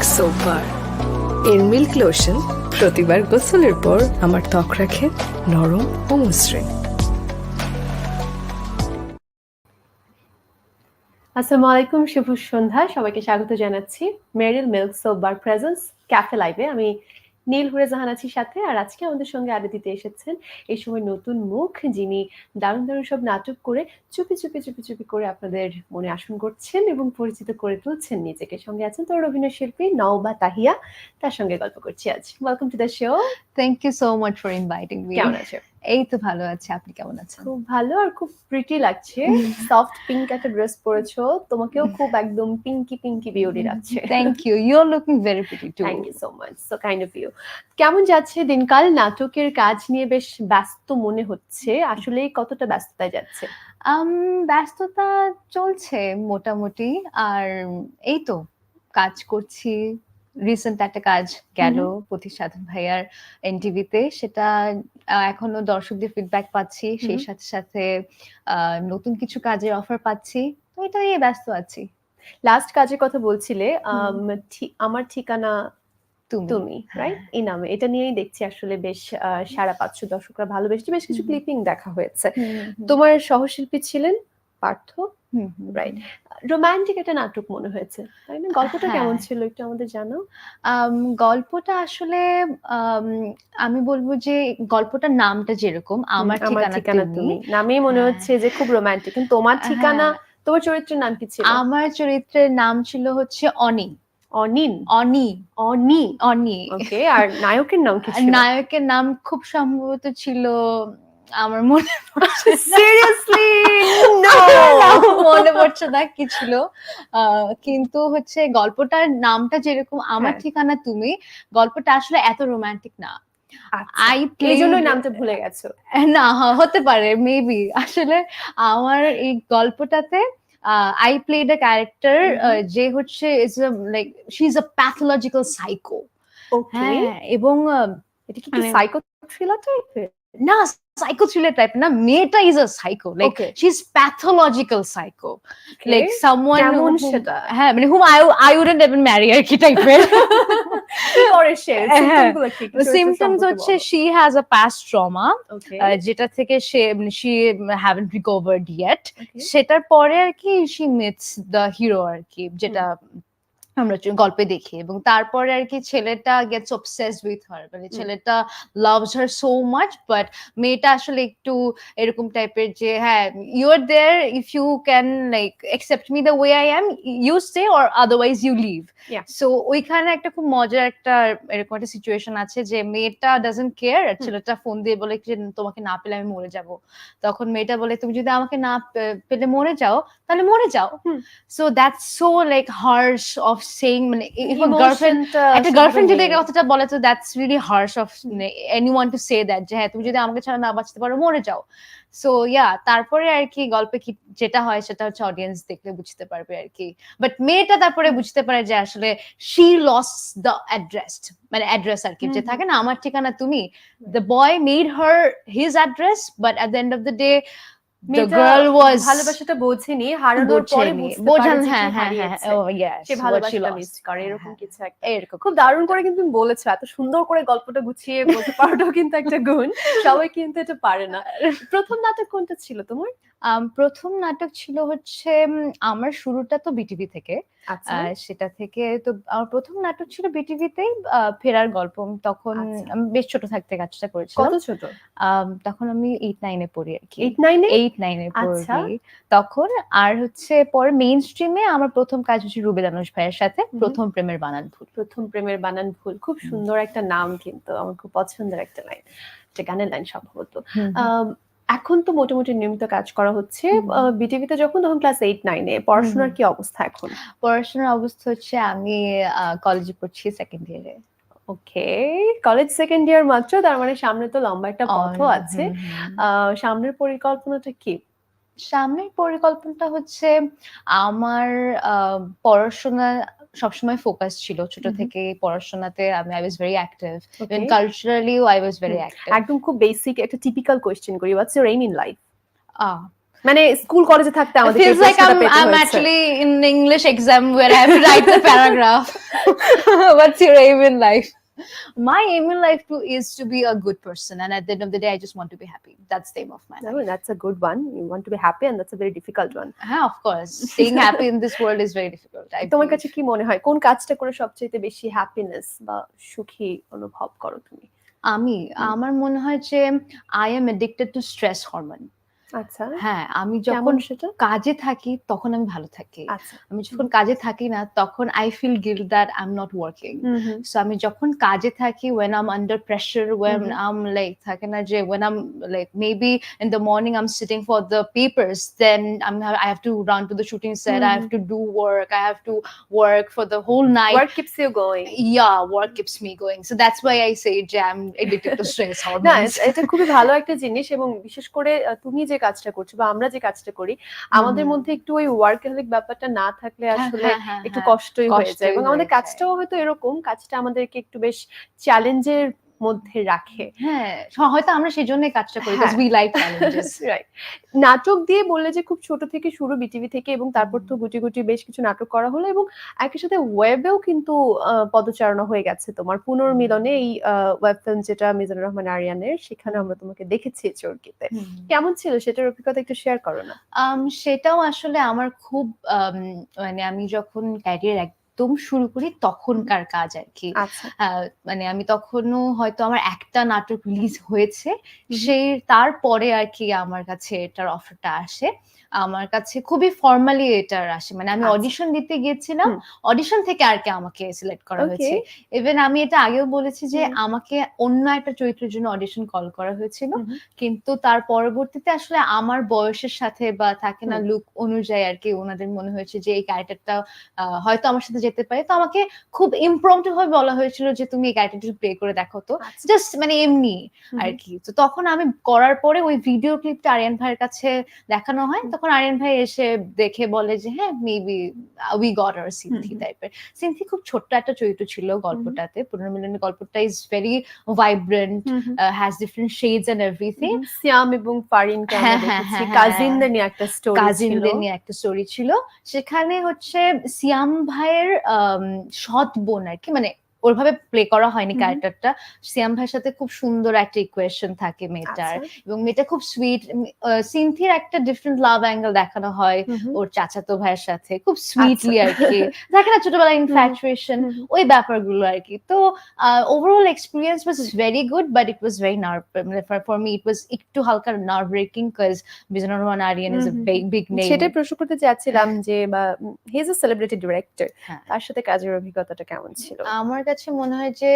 Milk soap বার এর milk lotion প্রতিবার গোসলের পর আমার ত্বক রাখে নরম ও মসৃণ। আসসালামু আলাইকুম, শুভ সন্ধ্যা। সবাইকে স্বাগত জানাচ্ছি। Meril milk soap bar presence cafe লাইভে আমি নীল হুরে জাহান আছি সাথে। আর আজকে আমাদের সঙ্গে আড্ডা দিতে এসেছেন এই সময় নতুন মুখ যিনি দারুণ দারুণ সব নাটক করে চুপি চুপি চুপি চুপি করে আপনাদের মনে আসন করছেন এবং পরিচিত করে তুলছেন নিজেকে। সঙ্গে আছেন তোর অভিনয় শিল্পী নওবা তাহিয়া। তার সঙ্গে গল্প করছি আজ। Welcome to the show thank you so much for inviting me কেমন আছে? এই তো ভালো আছে। আপনি কেমন আছেন? খুব ভালো আর খুব প্রিটি লাগছে। সফট পিঙ্ক একটা ড্রেস পরেছো। তোমাকেও খুব একদম পিঙ্কি পিঙ্কি বিউটি লাগছে। Thank you you are looking very pretty too thank you so much so kind of you কেমন যাচ্ছে দিনকাল? নাটকের কাজ নিয়ে বেশ ব্যস্ত মনে হচ্ছে। আসলে কতটা ব্যস্ততায় যাচ্ছে? ব্যস্ততা চলছে মোটামুটি। আর এই তো কাজ করছি রিসেন্ট একটা কাজ গেল পথিক সাধন ভাইয়ার এনটিভিতে সেটা এখনও দর্শকদের ফিডব্যাক পাচ্ছি। সেই সাথে সাথে নতুন কিছু কাজের অফার পাচ্ছি। তো এটা নিয়ে ব্যস্ত আছি। লাস্ট কাজের কথা বলছিলে আমার ঠিকানা তুমি। তুমি রাইট হ্যাঁ। এই নামে। এটা নিয়েই দেখছি আসলে বেশ সারা পাঁচশো দর্শকরা ভালোবেসেছে। বেশ কিছু ক্লিপিং দেখা হয়েছে। তোমার সহশিল্পী ছিলেন পার্থ? হুম, right. রোমান্টিক একটা নাটক মনে হয়েছে তাই না? গল্পটা হ্যাঁ। কেমন ছিল একটু আমাদের জানাও গল্পটা আসলে আম, বলব যে গল্পটার নামটা যেরকম আমার ঠিকানা তুমি। নামেই মনে হ্যাঁ। হচ্ছে যে খুব রোমান্টিক কিন্তু তোমার ঠিকানা হ্যাঁ, তোমার চরিত্রের নাম কি ছিল? আমার চরিত্রের নাম ছিল হচ্ছে অনি। অনিন? অনি। অনি? অনি। ওকে আর নায়কের নাম কি ছিল? নায়কের নাম খুব সম্ভবত ছিল আমার মনে পড়ছে। সিরিয়াসলি নো মনে পড়ছে না কি ছিল। কিন্তু হচ্ছে গল্পটার নামটা যেরকম আমার হ্যাঁ। ঠিকানা তুমি গল্পটা আসলে এত রোমান্টিক না। আই এই জন্যই নামটা ভুলে গেছো। না হতে পারে মেবি আসলে আমার এই গল্পটাতে আই প্লেড আ ক্যারেক্টার. যে হচ্ছে is like she is a pathological psycho okay হ্যাঁ এবং এটা কি সাইকো থ্রিলার টাইপের না সাইকো থ্রিলার টাইপ না মেয়েটা is a psycho like. She is pathological psycho like someone সেটা? হ্যাঁ মানে হুম I I wouldn't even marry আর কি টাইপের কি করে সে হ্যাঁ। সিমটমস হচ্ছে। She has a past trauma যেটা থেকে সে শি হ্যাভেন্ট রিকভার্ড ইয়েট সেটার পরে আর কি শি মিটস দ্য হিরো আর কি যেটা আমরা গল্পে দেখি এবং তারপরে আর কি ছেলেটা গেটস অবসেসড উইথ হার মানে ছেলেটা loves her so much but মেয়েটা আসলে একটু এরকম টাইপের যে হ্যাঁ you are there if you can like accept me the way I am you stay or otherwise you leave. So ওইখানে একটা খুব মজার একটা এরকম একটা সিচুয়েশন আছে যে মেয়েটা ডাজন্ট কেয়ার আর ছেলেটা ফোন দিয়ে বলে যে তোমাকে না পেলে আমি মরে যাব। তখন মেয়েটা বলে তুমি যদি আমাকে না পেলে মরে যাও তাহলে মরে যাও। So that's so like harsh of saying মানে গার্লফ্রেন্ড একটা গার্লফ্রেন্ড যদি এই কথাটা বলে তো that's really harsh of anyone to say that যে হ্যাঁ তুমি যদি আমাকে ছাড়া না বাঁচতে পারো মরে যাও। সো ইয়া তারপরে আর কি গল্পে কি যেটা হয় সেটা হচ্ছে অডিয়েন্স দেখলে বুঝতে পারবে আর কি। বাট মেয়েটা তারপরে বুঝতে পারে যে আসলে শি লস দ্য অ্যাড্রেস মানে অ্যাড্রেস আর কি যে থাকে না আমার ঠিকানা তুমি। The boy made her his address but at the end of the day the girl was ভালোবাসাটা বোঝেনি হারানোর পরে বোঝান। হ্যাঁ হ্যাঁ হ্যাঁ ও ইয়েস সে ভালোবাসাটা মিস করে এরকম কিছু একটা। এরকম খুব দারুণ করে কিন্তু তুমি বলেছ এত সুন্দর করে গল্পটা গুছিয়ে বলতে পারাটাও কিন্তু একটা গুণ। সবাই কিন্তু এটা পারে না। প্রথম নাটক কোনটা ছিল তোমার? প্রথম নাটক ছিল হচ্ছে আমার শুরুটা তো বিটিভি থেকে। আচ্ছা। সেটা থেকে তো আমার প্রথম নাটক ছিল বিটিভিতেই ফেরার গল্প। তখন আচ্ছা। বেশ ছোট থাকতে কাজটা করেছিলাম। কত ছোট? তখন আমি এইট নাইনে পড়ি আর কি। এইট নাইনে এইট নাইনে। পড়ি। তখন আর হচ্ছে পরে মেইন স্ট্রিমে আমার প্রথম কাজ হচ্ছে রুবেল আনুষ ভাইয়ের সাথে প্রথম প্রেমের বানান ভুল। প্রথম প্রেমের বানান ভুল। খুব সুন্দর একটা নাম কিন্তু আমার খুব পছন্দের একটা লাইন। যে গানের লাইন সম্ভবত। এখন তো মোটামুটি নিয়মিত কাজ করা হচ্ছে। বিটিভিতে যখন তখন ক্লাস এইট নাইনে পড়াশোনার কি অবস্থা এখন? পড়াশোনার অবস্থা হচ্ছে আমি কলেজে পড়ছি সেকেন্ড ইয়ারে ওকে কলেজ সেকেন্ড ইয়ার মাত্র তার মানে সামনে তো লম্বা একটা পথও আছে। আহ, সামনের পরিকল্পনাটা কি? সামনের পরিকল্পনাটা হচ্ছে আমার আহ, পড়াশোনা সবসময় ফোকাস ছিল ছোট। থেকে পড়াশোনাতে। আমি I was very active. Even কালচারালিও I was very active একদম খুব বেসিক একটা টিপিক্যাল কোশ্চেন করি what's your aim in life মানে স্কুল কলেজে থাকতে আমাদের feels like I am actually in English exam where I have to write the paragraph what's your aim in life? My aim in life too is to be a good person, and at the end of the day, I just want to be happy. That's the aim of my life. that's a good one. You want to be happy and that's a very difficult one. Yeah, of course. Staying happy in this world is very difficult. I তোমার believe. কাছে কি মনে হয় কোন কাজটা করে সবচেয়ে বেশি হ্যাপিনেস বা সুখী অনুভব করো তুমি আমি আমার মনে হয় যে I am addicted to stress hormone আচ্ছা হ্যাঁ আমি যখন সেটা কাজে থাকি তখন আমি ভালো থাকি আচ্ছা আমি যখন কাজে থাকি না তখন I feel guilt that I am not working so আমি যখন কাজে থাকি when i'm under pressure when Mhm. i'm থাকে না যে when i'm like maybe in the morning i'm sitting for the papers then i'm i have to run to the shooting set i have to do work i have to work for the whole night work keeps you going yeah work keeps me going so that's why i say যে i'm addicted to stress না hormones এটা খুবই ভালো একটা জিনিস এবং বিশেষ করে তুমি যে কাজটা করছি বা আমরা যে কাজটা করি আমাদের মধ্যে একটু ওই ওয়ার্কাহলিক ব্যাপারটা না থাকলে হ্যাঁ, আসলে হ্যাঁ, হ্যাঁ, একটু। কষ্টই হয়ে যায় এবং আমাদের কাজটাও হয়তো এরকম কাজটা আমাদেরকে একটু বেশ চ্যালেঞ্জের মধ্যে রাখে। হ্যাঁ হয়তো আমরা সেই জন্যই কাজটা করি হ্যাঁ। we like challenges নাটক দিয়ে বললে যে খুব ছোট থেকে শুরু বিটিভি থেকে এবং তারপর তো গুটি গুটি বেশ কিছু নাটক করা হলো এবং একই সাথে ওয়েবেও কিন্তু পদচারণা হয়ে গেছে তোমার। পুনর্মিলনে এই ওয়েব ফিল্ম যেটা মিজানুর রহমান আরিয়ানের সেখানে আমরা তোমাকে দেখেছি চরকিতে। কেমন ছিল সেটার অভিজ্ঞতা একটু শেয়ার করো না? সেটাও আসলে আমার খুব মানে আমি যখন ক্যারিয়ার একদম শুরু করি তখনকার কাজ আর কি আচ্ছা। আহ, মানে আমি তখনও হয়তো আমার একটা নাটক রিলিজ হয়েছে সে তারপরে আর কি আমার কাছে এটার অফারটা আসে। আমার কাছে খুবই ফর্মালি এটার আসে। মানে আমি আচ্ছা। অডিশন দিতে গিয়েছিলাম অডিশন থেকে আর কি আমাকে সিলেক্ট করা হয়েছে। ইভেন আমি এটা আগেও বলেছি যে আমাকে অন্য একটা চরিত্রের জন্য অডিশন কল করা হয়েছিল। কিন্তু তার পরবর্তীতে আসলে আমার বয়সের সাথে বা থাকে না লুক অনুযায়ী আর কি ওনাদের মনে হয়েছে যে এই ক্যারেক্টারটা হয়তো আমার সাথে যেতে পারে। তো আমাকে খুব ইমপ্রম্পটু ভাবে বলা হয়েছিল যে তুমি এই ক্যারেক্টারটা প্লে করে দেখো তো। আচ্ছা। জাস্ট মানে এমনি আর কি। তো তখন আমি করার পরে ওই ভিডিও ক্লিপটা আরিয়ান ভাইয়ের কাছে দেখানো হয়। তখন আরিয়ান ভাই এসে দেখে বলে যে হ্যাঁ মেবি উই গট আর সিনথি টাইপের সিনথি খুব ছোট্ট একটা চরিত্র ছিল গল্পটাতে। পুনর্মিলনের গল্পটা is very vibrant. Has different shades and everything Siam এবং ফারিনকে আমরা হ্যাঁ, হ্যাঁ, হ্যাঁ, কাজিনদের নিয়ে একটা স্টোরি কাজিনদের নিয়ে একটা স্টোরি ছিল। সেখানে হচ্ছে সিয়াম ভাইয়ের আম, সৎ বোন আর কি মানে ওরভাবে প্লে করা হয়নি ক্যারেক্টারটা সিয়াম ভাইয়ের সাথে খুব সুন্দর একটা ইকুয়েশন থাকে মেয়েটার আচ্ছা। এবং মেয়েটা খুব সুইট সিনথির একটা ডিফারেন্ট লাভ অ্যাঙ্গেল দেখানো হয়। ওর চাচাতো ভাইয়ের সাথে খুব সুইটলি আর। কি দেখে না ছোটবেলায় ইনফ্যাচুয়েশন। ওই ব্যাপারগুলো আর কি তো overall experience was very good but it was very nerve for me it was একটু হালকা nerve breaking because বিজনার Rahman Aryan is a big name সেটাই প্রশ্ন করতে চাচ্ছিলাম যে বা he is a celebrity director. তার সাথে কাজের অভিজ্ঞতাটা কেমন ছিল আমার কাছে মনে হয় যে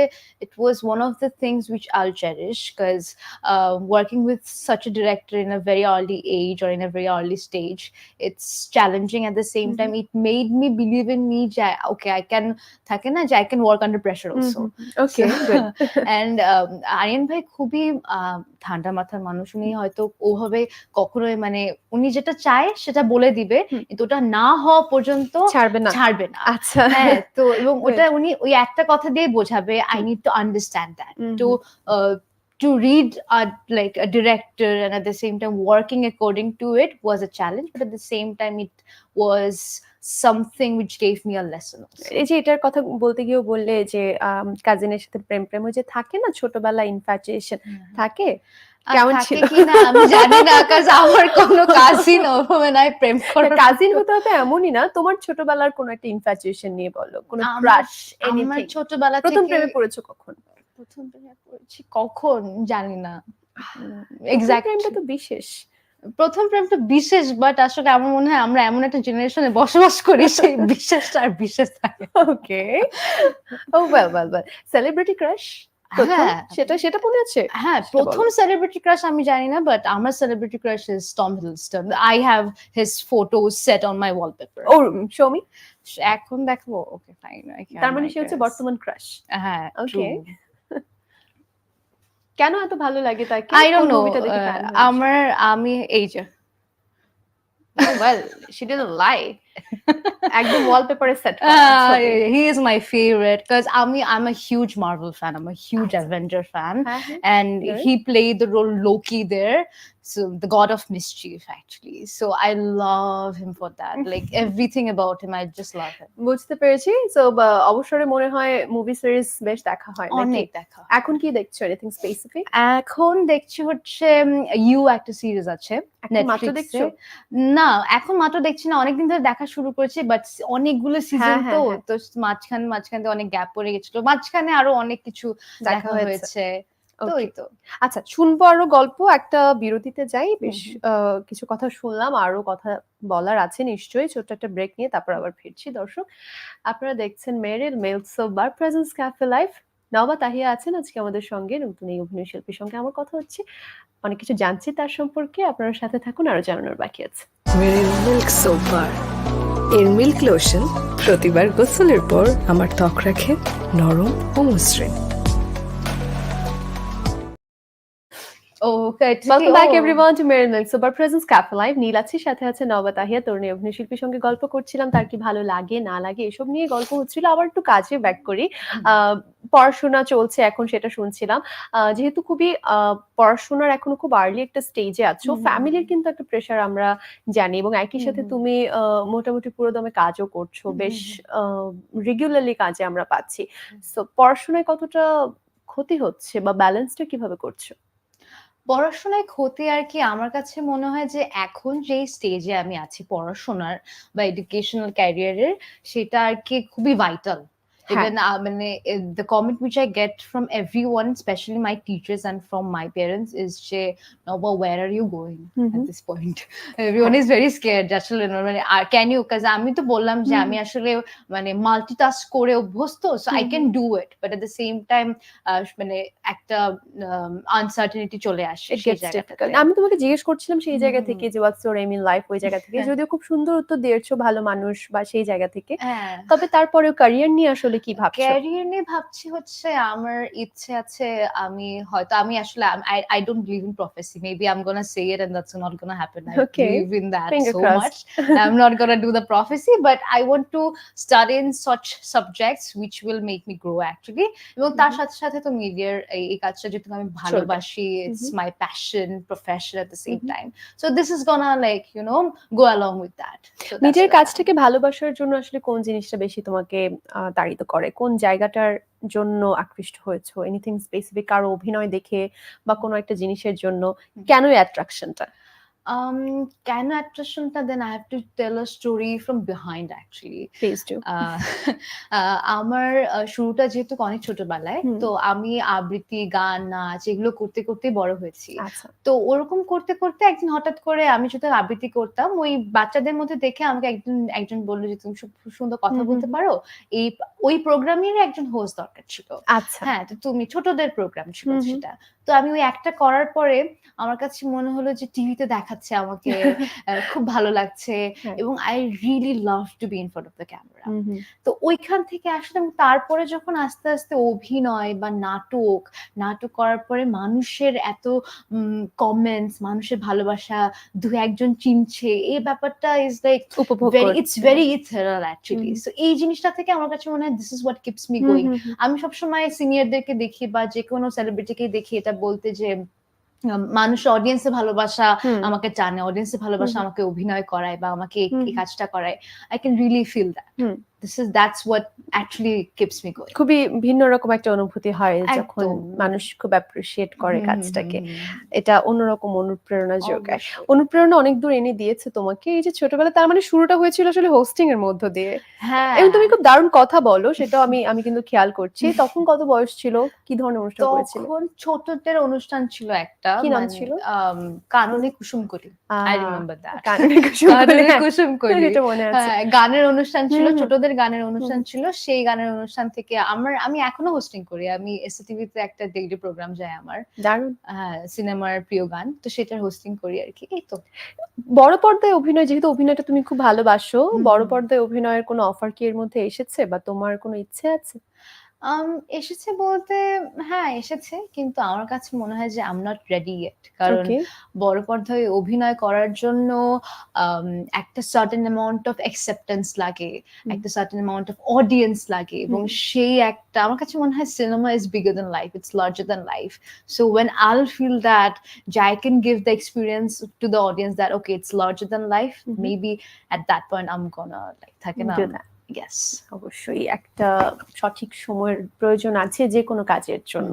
was one of the things which I'll cherish because uh, working with such a director in a very early age or in a very early stage, it's challenging. At the same time, it made me believe in me. যে, Okay, I can, থাকে না যে I can work under pressure also. Okay and Aryan ভাই খুবই ঠান্ডা মাথার মানুষ উনি হয়তো ওভাবে কখনোই মানে উনি যেটা চায় সেটা বলে দিবে কিন্তু ওটা না হওয়া পর্যন্ত ছাড়বে না ছাড়বে না আচ্ছা হ্যাঁ তো এবং ওটা উনি ওই একটা কথা দিয়ে বোঝাবে I hmm. Need to understand that hmm, to to read a like a director and at the same time working according to it was a challenge but at the same time it was something which gave me a lesson also. এই যে এটার কথা বলতে গিয়েও বললে যে কাজিনের সাথে প্রেম প্রেম ওই যে থাকে না ছোটবেলা ইনফ্যাচুয়েশন থাকে আর কেমন ছিল? কি না আমি জানি না কাজ আমার কোনো কাজিন ওভাবে প্রেম করার কাজিন হতে হবে এমনই না তোমার ছোটবেলার কোনো একটা ইনফ্যাচুয়েশন নিয়ে বলো কোনো ক্রাশ আমার ছোটবেলা প্রথম প্রেমে পড়েছো কখন? প্রথম প্রেমে পড়েছি কখন জানি না। এক্সাক্ট প্রেমটা তো বিশেষ। প্রথম প্রেমটা বিশেষ বাট আসলে আমার মনে হয় আমরা এমন একটা জেনারেশনে বসবাস করি সেই বিশেষটা আর বিশেষ থাকে ওকে ও well well well celebrity crush হ্যাঁ। সেটা সেটা মনে আছে? হ্যাঁ প্রথম সেলিব্রিটি ক্রাশ আমি জানি না বাট আমার celebrity crush is Tom Hiddleston I have his photo set on my wallpaper ও সৌমি এখন দেখব। ওকে ফাইন তার মানে সে হচ্ছে বর্তমান ক্রাশ হ্যাঁ Okay. কেন এত ভালো লাগে তাকে? I don't know? আমার আমি এই যে ওয়েল শি ডিডন্ট লাই একদম ওয়ালপেপারে set Uh, he is my favorite because I'm I'm a huge Marvel fan. I'm a huge Awesome. Avenger fan, হ্যাঁ, and Good. he played the role Loki there. So the god of mischief actually. So i love him for that. Like everything about him i just love him. বুঝতে পেরেছি। So অবসরে মনে হয় movie series বেশ দেখা হয় নাকি? অনেক দেখা এখন কি দেখছ? এনিথিং স্পেসিফিক এখন দেখছি হচ্ছে ইউ একটা সিরিজ আছে মাত্র। দেখছ? না এখন মাত্র দেখছি না অনেকদিন ধরে দেখা শুরু করেছি বাট অনেকগুলো সিজন হ্যাঁ, তো হ্যাঁ। তো মাঝখানে মাঝখানে অনেক গ্যাপ পড়ে গেছিল। মাঝখানে আরও অনেক কিছু দেখা হয়েছে। তো ওই তো। আচ্ছা শুনব আরও গল্প একটা বিরতিতে যাই। বেশ কিছু কথা শুনলাম আরও কথা বলার আছে নিশ্চয়ই। ছোট্ট একটা ব্রেক নিয়ে তারপর আবার ফিরছি দর্শক। আপনারা দেখছেন মেরিল মেলস বার প্রেজেন্স ক্যাফে লাইফ নবা তাহিয়া আছেন আজকে আমাদের সঙ্গে নতুন এই অভিনয় শিল্পীর সঙ্গে আমার কথা হচ্ছে। অনেক কিছু জানছি তার সম্পর্কে আপনারা সাথে থাকুন আরও জানানোর বাকি আছে। মেরিল মিল্ক সোপ বার এর মিল্ক লোশন প্রতিবার গোসলের পর আমার ত্বক রাখে নরম ও মসৃণ। Okay welcome back everyone to Meril milk soap bar presence cafe live Neel আছি সাথে আছে নবা তাহিয়া তরুণী অভিনয় শিল্পীর সঙ্গে গল্প করছিলাম তার কি ভালো লাগে না লাগে এসব নিয়ে গল্প হচ্ছিল। আবার একটু কাজে ব্যাক করি। পড়াশোনা চলছে এখন সেটা শুনছিলাম। যেহেতু খুবই পড়াশোনার এখনও খুব আর্লি একটা স্টেজে আছো ফ্যামিলির কিন্তু একটা প্রেশার আমরা জানি এবং একই সাথে। তুমি মোটামুটি পুরো দমে কাজও করছ বেশ রেগুলারলি কাজে আমরা পাচ্ছি। সো পড়াশোনায় কতটা ক্ষতি হচ্ছে বা ব্যালেন্সটা কীভাবে করছ? পড়াশোনায় ক্ষতি আর কি আমার কাছে মনে হয় যে এখন যে স্টেজে আমি আছি পড়াশোনার বা এডুকেশনাল ক্যারিয়ারের সেটা আর কি খুবই vital. Even uh, I, uh, the comment which I get from everyone, especially my teachers and from my parents, is যে Nova, where are you going Mhm. at this point? Everyone is very scared. আসলে মানে can you? Because আমি তো বললাম যে। আমি আসলে মানে মাল্টিটাস্ক করে অভ্যস্ত so I hmm can do it but at the same time আহ, মানে একটা আনসার্টেনিটি চলে আসে. আমি তোমাকে জিজ্ঞেস করছিলাম সেই জায়গা। থেকে যে what's your aim in life ওই জায়গা থেকে হ্যাঁ। যদিও খুব সুন্দর উত্তর দিয়েছ ভালো মানুষ বা সেই জায়গা থেকে হ্যাঁ তবে তারপরেও ক্যারিয়ার নিয়ে আসলে কি ভাবছ? ক্যারিয়ার নিয়ে ভাবছি হচ্ছে আমার ইচ্ছে আছে আমি হয়তো আমি আসলে I don't believe in prophecy maybe I am gonna say it and that's not gonna happen I believe in that so much I am not gonna do the prophecy but I want to study in such subjects which will make me grow actually এবং তার Mhm. সাথে সাথে তো মিডিয়ার এই কাজটা যেহেতু আমি ভালোবাসি it's. My passion profession at the same. Time so this is gonna like you know go along with that নিজের কাজটাকে ভালোবাসার জন্য আসলে কোন জিনিসটা বেশি তোমাকে তাড়িত করে? কোন জায়গাটার জন্য আকৃষ্ট হয়েছো? এনিথিং স্পেসিফিক কারও অভিনয় দেখে বা কোনো একটা জিনিসের জন্য? কেন অ্যাট্রাকশনটা Um, can attraction then I have to tell a story from behind actually. আহ, আহ, আমার শুরুটা যেহেতু অনেক ছোটবেলায়। তো আমি আবৃত্তি গান নাচ এগুলো করতে করতে বড় হয়েছি। আচ্ছা। তো ওরকম করতে করতে একদিন হঠাৎ করে আমি যখন আবৃত্তি করতাম ওই বাচ্চাদের মধ্যে দেখে আমাকে একজন একজন বলল যে তুমি খুব সুন্দর কথা বলতে পারো? এই ওই প্রোগ্রামের একজন হোস্ট দরকার ছিল আচ্ছা হ্যাঁ তো তুমি ছোটদের প্রোগ্রাম ছিল। সেটা তো আমি ওই একটা করার পরে আমার কাছে মনে হলো যে টিভিতে দেখাচ্ছে আমাকে খুব ভালো লাগছে হ্যাঁ। এবং I really love to be in front of the camera. তো ওইখান থেকে আসলে তারপরে যখন আস্তে আস্তে অভিনয় বা নাটক নাটক করার পরে মানুষের এত কমেন্টস মানুষের ভালোবাসা দু একজন চিনছে এই ব্যাপারটা ইজ লাইক উপভোগ। It's very ethereal actually so এই জিনিসটা থেকে আমার কাছে মনে হয় this is what keeps me going. আমি সবসময় সিনিয়রদেরকে দেখি বা যে কোনো সেলিব্রিটিকে দেখি এটা বলতে যে মানুষ অডিয়েন্সে ভালোবাসা আমাকে টানে অডিয়েন্সে ভালোবাসা আমাকে অভিনয় করায় বা আমাকে এই- কাজটা করায়। I can really feel that. This is that's what actually keeps me going খুবই ভিন্ন রকম একটা অনুভূতি হয় যখন। মানুষ খুব অ্যাপ্রিসিয়েট করে কাজটাকে। এটা অন্যরকম অনুপ্রেরণা যোগায়। অনুপ্রেরণা অনেক দূর এনে দিয়েছে তোমাকে। এই যে ছোটবেলা তার মানে শুরুটা হয়েছিল আসলে হোস্টিং এর মধ্য দিয়ে। হ্যাঁ। এবং তুমি খুব দারুণ কথা বলো সেটাও আমি আমি কিন্তু খেয়াল করছি। তখন কত বয়স ছিল? কি ধরনের অনুষ্ঠান করেছিল? তখন ছোটদের অনুষ্ঠান ছিল একটা কি নাম মানে, ছিল? কাননে কুসুম করি আই রিমেম্বার দ্যাট কাননে কুসুম করে, কাননে হ্যাঁ, কুসুম করি এটা মনে আছে। হ্যাঁ, গানের অনুষ্ঠান ছিল। ছোটদের গানের অনুষ্ঠান ছিল সেই গানের অনুষ্ঠান থেকে আমার আমি এখনও হোস্টিং করি। আমি এসটিভিতে একটা ডেইলি প্রোগ্রাম যায় আমার। দারুণ। হ্যাঁ সিনেমার প্রিয় গান তো সেটার হোস্টিং করি আর কি এই তো। বড় পর্দায় অভিনয় যেহেতু অভিনয়টা তুমি খুব ভালোবাসো বড় পর্দায় অভিনয়ের কোনো অফার কি এর মধ্যে এসেছে বা তোমার কোনো ইচ্ছে আছে? আম, এসেছে বলতে হ্যাঁ এসেছে কিন্তু আমার কাছে মনে হয় যে আম নট রেডি ইয়েট কারণ ওকে বড় পর্দায় অভিনয় করার জন্য আম, একটা সার্টেন অ্যামাউন্ট অফ অ্যাকসেপ্টেন্স লাগে হুম। একটা সার্টেন অ্যামাউন্ট অফ অডিয়েন্স লাগে এবং হুম। সেই একটা আমার কাছে মনে হয় cinema is bigger than life it's larger than life so when I'll feel that যে I can give the experience to the audience that okay it's larger than life Mhm. Maybe at that point I'm gonna like থাকে না Do that. Yes অবশ্যই একটা সঠিক সময়ের প্রয়োজন আছে যে কোনো কাজের জন্য।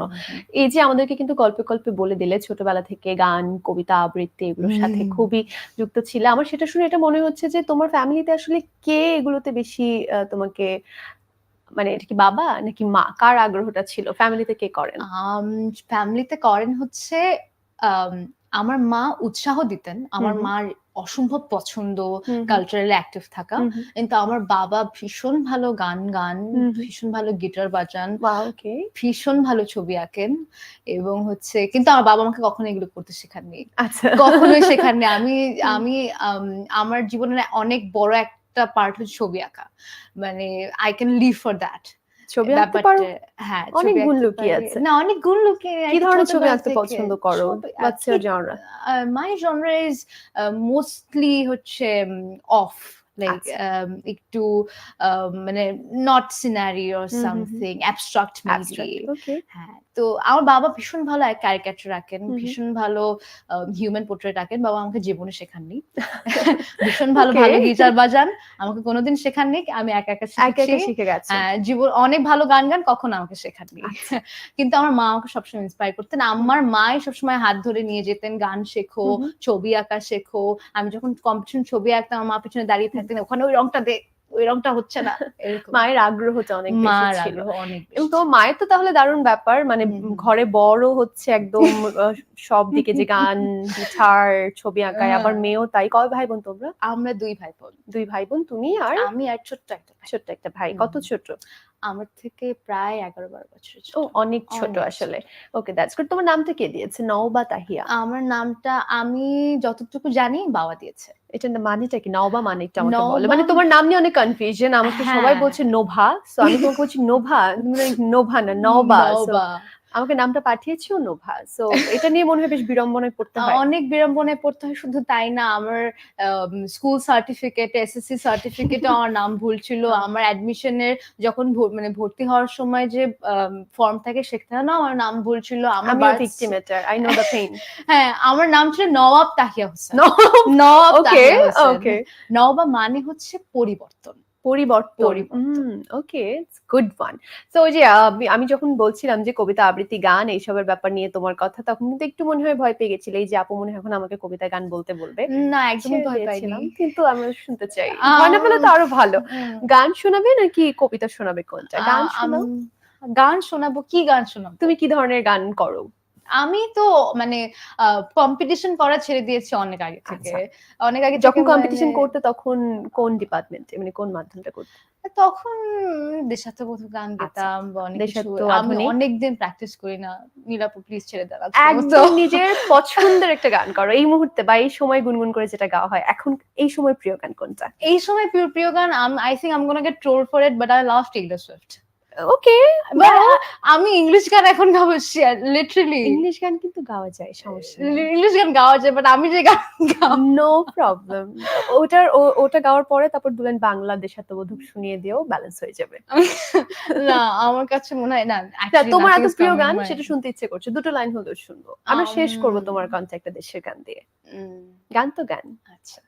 এই যে আমাদেরকে কিন্তু গল্পে গল্পে বলে দিলে ছোটবেলা থেকে গান কবিতা আবৃত্তি এগুলোর সাথে খুবই যুক্ত ছিল। আমার সেটা শুনে এটা মনে হচ্ছে যে তোমার ফ্যামিলিতে আসলে কে এগুলোতে বেশি তোমাকে মানে এটা কি বাবা নাকি মা? কার আগ্রহটা ছিল? ফ্যামিলিতে কে করেন? ফ্যামিলিতে করেন হচ্ছে আমার মা উৎসাহ দিতেন আমার। মার অসম্ভব পছন্দ। কালচারালি অ্যাক্টিভ থাকা। কিন্তু আমার বাবা ভীষণ ভালো গান গান। ভীষণ ভালো গিটার বাজান. ভীষণ ভালো ছবি আঁকেন এবং হচ্ছে কিন্তু আমার বাবা আমাকে কখনো এগুলো করতে শেখাননি আচ্ছা কখনোই শেখাননি আমি আমি আম, আমার জীবনের অনেক বড় একটা পার্ট হচ্ছে ছবি আঁকা মানে I can live for that ছবি আঁকতে পারো? হ্যাঁ অনেক গুণ লুকিয়ে আছে। না অনেক গুণ লুকিয়ে কি ধরনের ছবি আঁকতে পছন্দ করো? ছবি What's your my genre is mostly হচ্ছে অফ লাইক আচ্ছা। একটু um, মানে not scenery or hmm hmm hmm. Something abstract Abstract, okay. হ্যাঁ তো আমার বাবা ভীষণ ভালো ক্যারিকেচার আঁকেন হুম হুম। ভীষণ ভালো হিউম্যান পোর্ট্রেট আঁকেন বাবা আমাকে জীবনে শেখাননি ভীষণ ভালো ভালো গিটার বাজান আমাকে কোনোদিন শেখাননি আমি একা একা একা একা শিখে গেছে হ্যাঁ, জীবন অনেক ভালো গান গান কখনো আমাকে শেখাননি আচ্ছা। কিন্তু আমার মা আমাকে সবসময় ইন্সপায়ার করতেন আমার মাই সবসময় হাত ধরে নিয়ে যেতেন গান শেখো হুম। ছবি আঁকা শেখো আমি যখন কম্পিটিশন ছবি আঁকতাম আমার মা পিছনে দাঁড়িয়ে থাকতেন ওখানে ওই রংটা দে ওই রংটা হচ্ছে না। মায়ের আগ্রহটা অনেক মার ছিল। আগ্রহ অনেক তো মায়ের তো তাহলে দারুণ ব্যাপার মানে। ঘরে বড় হচ্ছে একদম সব দিকে যে গান গিটার ছবি আঁকায় আবার হ্যাঁ। মেয়েও তাই। কয় ভাই বোন তোমরা? আমরা দুই ভাই বোন দুই ভাই বোন তুমি আর? আমি আর ছোট্ট একটা ছোট্ট একটা ভাই। কত ছোট? আমার থেকে প্রায় এগারো বারো বছর ও অনেক ছোট আসলে। ওকে দ্যাটস গুড তোমার নামটা কে দিয়েছে? নওবা তাহিয়া। আমার নামটা আমি যতটুকু জানি বাবা দিয়েছে। এটা না মানেটা কি? নওবা মানে এটা আমাকে বলো। মানে তোমার নাম নিয়ে অনেক কনফিউশন আমাকে সবাই হ্যাঁ। বলছে নোভা। সো আমি তোমাকে বলছি নোভা। নোভা না নবা। আমাকে নামটা পাঠিয়েছো নোভা। সো এটা নিয়ে মনে হয় বেশ বিড়ম্বনায় পড়তে হয়। অনেক বিড়ম্বনায় পড়তে হয় শুধু তাই না আমার স্কুল সার্টিফিকেট এসএসসি সার্টিফিকেটে আমার নাম ভুল ছিল। আমার অ্যাডমিশনের যখন মানে ভর্তি হওয়ার সময় যে ফর্ম থাকে সেখানে না আমার নাম ভুল ছিল। আমার আমি birth- I know the pain হ্যাঁ আমার নাম ছিল নওয়াব তাহিয়া হোসেন। নওয়াব ওকে ওকে নওয়াব মানে হচ্ছে পরিবর্তন। পরিবর্তন। ওকে গুড ওয়ান তো ওই যে আমি- আমি যখন বলছিলাম যে কবিতা আবৃত্তি গান এইসবের ব্যাপার নিয়ে তোমার কথা তখন কিন্তু একটু মনে হয় ভয় পেয়ে গেছিলে। এই যে আপু মনে হয় এখন আমাকে কবিতা গান বলতে বলবে। না একদমই ভয় পাইনি। কিন্তু আমরা শুনতে চাই। ভয় না পেলে তো আরও ভালো। গান শোনাবে নাকি কবিতা শোনাবে কোনটা? গান শোনাও। গান শোনাবো কি গান শোনাবো? তুমি কি ধরনের গান করো? আমি তো মানে কম্পিটিশন করা ছেড়ে দিয়েছি অনেক আগে থেকে। অনেক আগে যখন কম্পিটিশন মানে- করতে তখন কোন ডিপার্টমেন্টে মানে কোন মাধ্যমটা করতে? তখন দেশাত্মবোধক গান গেতাম অনেক কিছু। আমি অনেকদিন প্র্যাকটিস করি না। নীলাপু প্লিজ ছেড়ে আজকের একদম নিজের পছন্দের একটা গান করো। এই মুহূর্তে বা এই সময় গুনগুন করে যেটা গাওয়া হয় এখন এই সময় প্রিয় গান কোনটা? এই সময় প্রিয় প্রিয় গান I think I'm gonna get troll for it but I love Taylor Swift okay আমি ইংলিশ গান এখন গাবো লিটারালি ইংলিশ গান কিন্তু গাওয়া যায় সমস্যা ইংলিশ গান গাওয়া যায় বাট আমি যে গান নো প্রবলেম ওটার ওটা গাওয়ার পরে তারপর দুলেন বাংলা দেশাত্মবোধক শুনিয়ে দিও ব্যালেন্স হয়ে যাবে। না আমার কাছে মনে হয় না তোমার এত প্রিয় গান সেটা শুনতে ইচ্ছে করছে দুটো লাইন হলেও শুনব। আমরা শেষ করব Um, তোমার কন্ট্যাক্টটা দেশের গান দিয়ে। উম, গান তো গান। আচ্ছা।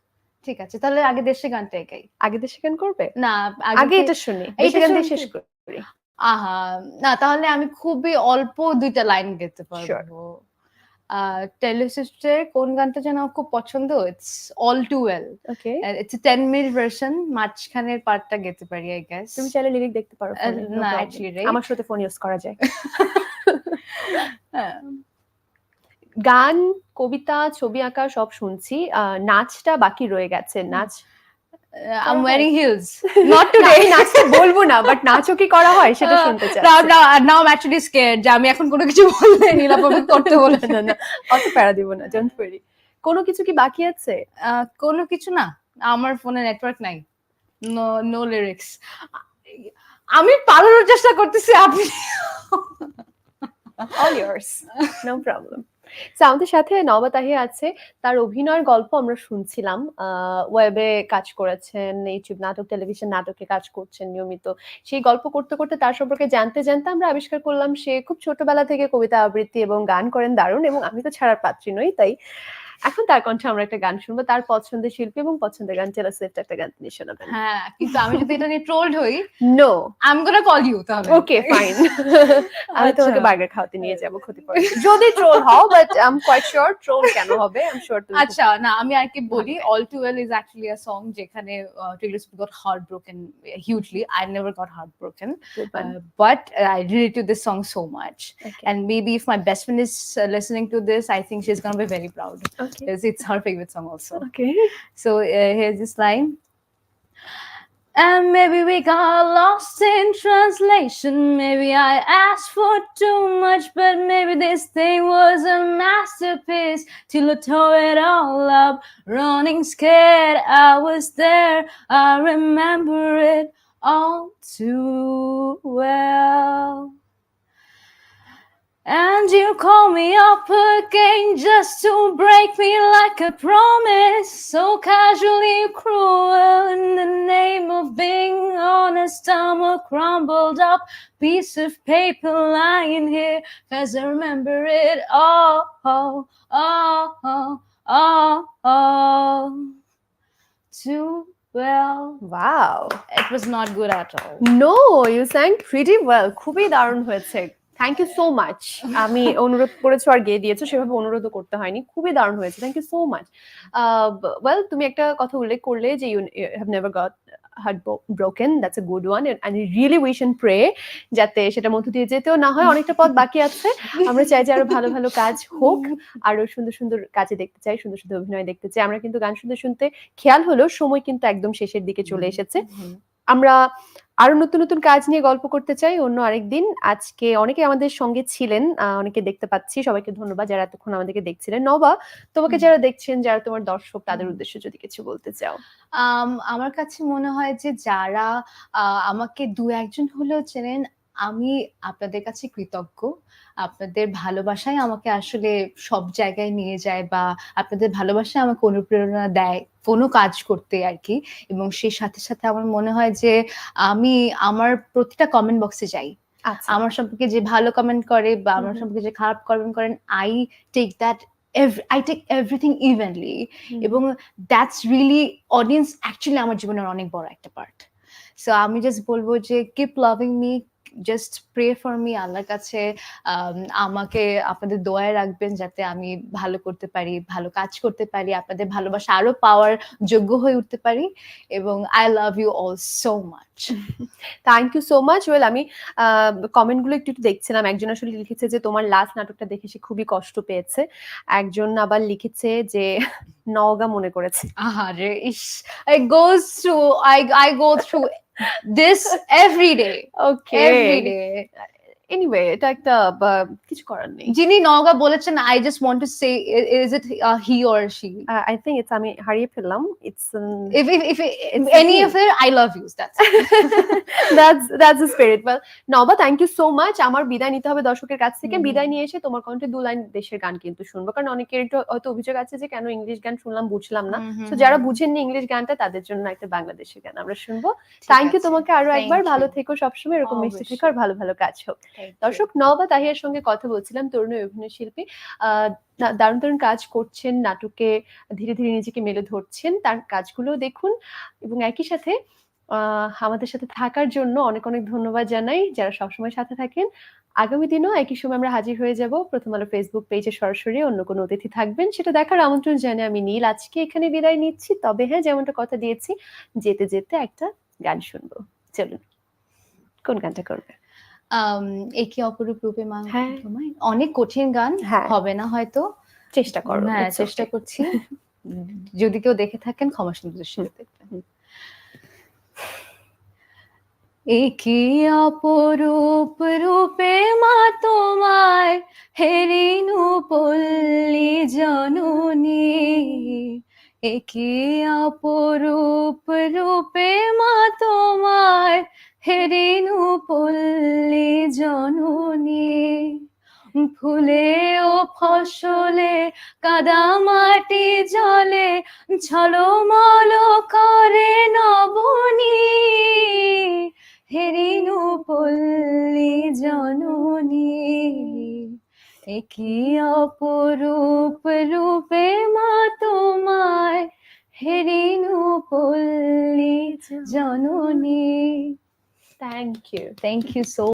ঠিক আছে তাহলে আগে দেশে গানটা গাই আগে দেশের গান করবে? না আগে এটা শুনি এইটা গান দিয়ে শেষ করি। আহা না তাহলে আমি খুবই অল্প দুইটা লাইন গেতে পারব। টেলিসিস্টের কোন গানটা যেন আমার খুব পছন্দ? It's all too well okay it's ten minute version মাঝখানের পার্টটা গেতে পারি আই গেস তুমি চাইলে লিরিক দেখতে পারো না. আমার সাথে ফোন ইউজ করা যায়। হ্যাঁ। গান কবিতা ছবি আঁকা সব শুনছি। নাচটা বাকি রয়ে গেছে। নাচ I am wearing heels not today নাচটা বলব না বাট নাচও কি করা হয় সেটা শুনতে চাই now now now I actually scared যে আমি এখন কোনো কিছু বললে নীলাপবি করতে বলে না না অত প্যারা দিব না ডোন্ট ওয়ারি কোনো কিছু কি বাকি আছে? কোনো কিছু না আমার ফোনে নেটওয়ার্ক নাই নো নো লিরিক্স আমি পালানোর চেষ্টা করতেছি আপনি অল ইয়ার্স নো আমাদের সাথে নবা তাহিয়া আছে। তার অভিনয়ের গল্প আমরা শুনছিলাম। ওয়েবে কাজ করেছেন ইউটিউব নাটক, টেলিভিশন নাটকে কাজ করছেন নিয়মিত। সেই গল্প করতে করতে তার সম্পর্কে জানতে জানতে আমরা আবিষ্কার করলাম, সে খুব ছোটবেলা থেকে কবিতা আবৃত্তি এবং গান করেন দারুণ এবং আমি তো ছাড়ার পাত্রী নই, তাই এখন তার কণ্ঠে আমরা একটা গান শুনব তার পছন্দের শিল্পী এবং পছন্দের গান টেলর সুইফট একটা গান তিনি শোনাবেন। হ্যাঁ কিন্তু আমি যদি এটা নিয়ে ট্রোলড হই no I am gonna call you তাহলে। ওকে ফাইন আমি তোমাকে আচ্ছা। বার্গার খাওয়াতে নিয়ে যাব ক্ষতি পড়ে যদি ট্রোল হও but I am quite sure troll কেন হবে আই এম শিওর তুমি আচ্ছা না আমি আর কি বলি all too well is actually a song যেখানে Taylor Swift got heart broken hugely I never got heart broken I relate to this song so much. Okay. And maybe if my best friend is uh, listening to this, I think she's gonna be very proud. Okay. because it's her favorite song also. Okay. So uh, here's this line. And maybe we got lost in translation. Maybe I asked for too much, but maybe this thing was a masterpiece. Till I tore it all up, running scared. I was there. I remember it all too well. And you call me up again just to break me like a promise. So casually cruel in the name of being honest. I'm a crumbled up piece of paper lying here. Cause I remember it all, all, all, all, all, all too well. Wow. It was not good at all. No, you sang pretty well. খুবই দারুণ হয়েছে thank you so much আমি অনুরোধ করেছ আর গিয়ে দিয়েছ সেভাবে অনুরোধও করতে হয়নি। খুবই দারুণ হয়েছে। Thank you so much well তুমি একটা কথা উল্লেখ করলে যে you have never got heart broken that's a good one and really wish and pray যাতে সেটার মধ্য দিয়ে যেতেও না হয় অনেকটা পথ বাকি আছে। আমরা চাই যে আরও ভালো ভালো কাজ হোক আরও সুন্দর সুন্দর কাজে দেখতে চাই সুন্দর সুন্দর অভিনয় দেখতে চাই। আমরা কিন্তু গান শুনতে শুনতে খেয়াল হলো সময় কিন্তু একদম শেষের দিকে চলে এসেছে। আমরা আরও নতুন নতুন কাজ নিয়ে গল্প করতে চাই। অন্য আরেকদিন আজকে অনেকে আমাদের সঙ্গে ছিলেন অনেকে দেখতে পাচ্ছি। সবাইকে ধন্যবাদ যারা এতক্ষণ আমাদেরকে দেখছিলেন। নবা তোমাকে যারা দেখছেন যারা তোমার দর্শক তাদের। উদ্দেশ্যে যদি কিছু বলতে চাও। আম, আমার কাছে মনে হয় যে যারা আহ, আমাকে দু একজন হলেও চেনেন আমি আপনাদের কাছে কৃতজ্ঞ। আপনাদের ভালোবাসাই আমাকে আসলে সব জায়গায় নিয়ে যায় বা আপনাদের ভালোবাসায় আমাকে অনুপ্রেরণা দেয় কোনো কাজ করতে আর কি এবং সেই সাথে সাথে আমার মনে হয় যে আমি আমার প্রতিটা কমেন্ট বক্সে যাই। আচ্ছা। আমার সম্পর্কে যে ভালো কমেন্ট করে বা আমার। সম্পর্কে যে খারাপ কমেন্ট করেন I take that I take everything evenly এবং দ্যাটস রিয়েলি অডিয়েন্স অ্যাকচুয়ালি আমার জীবনের অনেক বড় একটা পার্ট সো আমি জাস্ট বলব যে keep loving me just pray for me আল্লাহর কাছে আম, আমাকে আপনাদের দোয়ায় রাখবেন যাতে আমি ভালো করতে পারি ভালো কাজ করতে পারি আপনাদের ভালোবাসা আরও পাওয়ার যোগ্য হয়ে উঠতে পারি এবং I love you all so much thank you so much well আমি কমেন্টগুলো একটু একটু দেখছিলাম। একজন আসলে লিখেছে যে তোমার লাস্ট নাটকটা দেখে সে খুবই কষ্ট পেয়েছে। একজন আবার লিখেছে যে নওগা মনে করেছে। আহারে ইস I goes through I I go through this every day. Okay. Every day anyway এটা একটা কিছু করার নেই। যিনি নওগা বলেছেন I just want to say i- is it uh, he or she? I think it's আমি হারিয়ে ফেললাম। It's any he. of it I love you that's it. That's that's the spirit well নবা থ্যাংক ইউ সো মাচ আমার বিদায় নিতে হবে দর্শকের কাছ থেকে। বিদায় নিয়ে এসে তোমার কণ্ঠে দু লাইন দেশের গান কিন্তু শুনব। কারণ অনেকের একটু হয়তো অভিযোগ আছে যে কেন ইংলিশ গান শুনলাম বুঝলাম না? তো যারা বুঝেননি ইংলিশ গানটা তাদের জন্য একটা বাংলাদেশের গান আমরা শুনব। থ্যাংক ইউ তোমাকে আরও একবার। ভালো থেকো সবসময়। এরকম মিষ্টি থেকো আর ভালো ভালো কাজ হোক. দর্শক নবা তাহিয়ার সঙ্গে কথা বলছিলাম তরুণ অভিনয় শিল্পী। দারুণ দারুণ কাজ করছেন, নাটকে ধীরে ধীরে নিজেকে মেলে ধরছেন, তার কাজগুলো দেখুন। এবং একই সাথে আমাদের সাথে থাকার জন্য অনেক অনেক ধন্যবাদ জানাই। যারা সবসময় সাথে থাকেন, আগামী দিনও একই সময় আমরা হাজির হয়ে যাব। প্রথম আলো ফেসবুক পেজে সরাসরি অন্য কোনো অতিথি থাকবেন। সেটা দেখার আমন্ত্রণ জানিয়ে আমি নীল। আজকে এখানে বিদায় নিচ্ছি। তবে হ্যাঁ যেমনটা কথা দিয়েছি, যেতে যেতে একটা গান শুনব। চলুন, কোন গানটা করবে একে অপরূপ রূপে মা। তোমায় অনেক কঠিন গান হ্যাঁ। হবে না হয়তো চেষ্টা করো হ্যাঁ চেষ্টা করছি যদি কেউ দেখে থাকেন ক্ষমা সুন্দর দৃষ্টিতে দেখবেন হুম। অপরূপ রূপে মা তোমায় হেরিনু পল্লী জননী একই অপরূপ রূপে মা তোমায় হেরিনু পল্লী জননী, ফুলে ও ফসলে কাদা মাটি জলে, ঝলমল করে নবনী। হেরিনু পল্লী জননী একই অপরূপ রূপে মা তোমায়। হেরিনু পল্লী জননী। Thank you thank you so